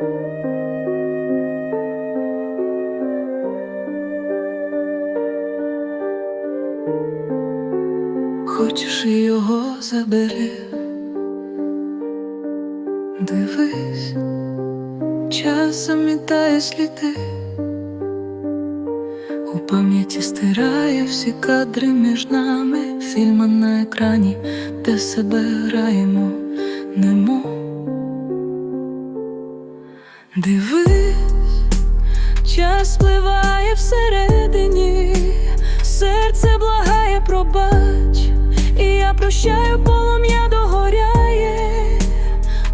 Хочеш його забери, дивись, час замітає сліди, у пам'яті стирає всі кадри між нами, фільми на екрані, де себе граємо, немо. Дивись, час спливає всередині, серце благає, пробач, і я прощаю, полум'я догоряє.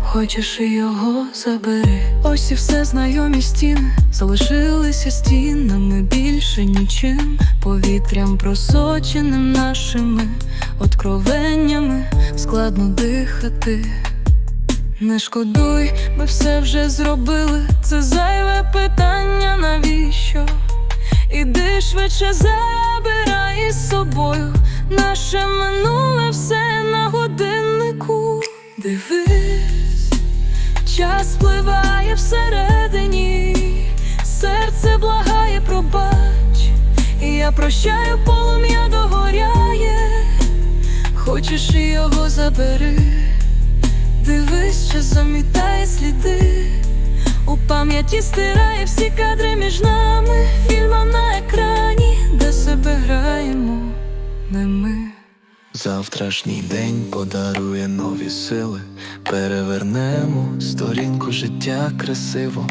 Хочеш і його забери. Ось і все знайомі стіни залишилися стінами більше нічим, повітрям просоченим нашими откровеннями складно дихати. Не шкодуй, ми все вже зробили. Це зайве питання, навіщо? Іди швидше забирай із собою наше минуле все на годиннику. Дивись, час спливає всередині, серце благає, пробач, і я прощаю, полум'я догоряє. Хочеш його забери. Дивись, що замітає сліди, у пам'яті стирає всі кадри між нами, фільмом на екрані, де себе граємо, не ми. Завтрашній день подарує нові сили, перевернемо сторінку життя красиво,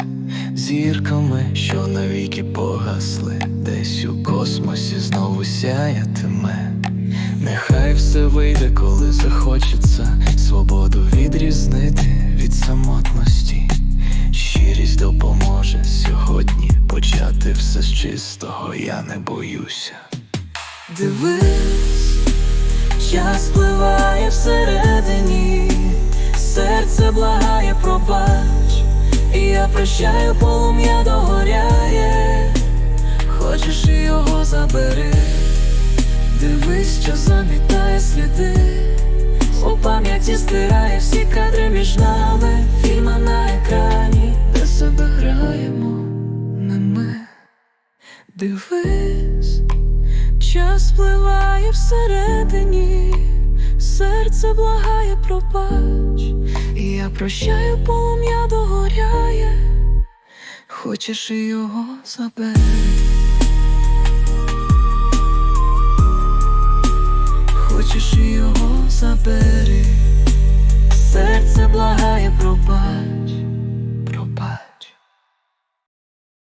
зірками, що навіки погасли, десь у космосі знову сяятиме. Все вийде, коли захочеться, свободу відрізнити від самотності. Щирість допоможе сьогодні почати все з чистого, я не боюся. Дивись, час спливає всередині, серце благає, пробач, і я прощаю, полум'я догоряє, хочеш його забери, дивись, що замітає сліди, у пам'яті стирає всі кадри між нами, фільма на екрані, де себе граємо, не ми. Дивись, час спливає всередині, серце благає, пробач, і я прощаю, полум'я догоряє, хочеш його забери. хочеш його забери.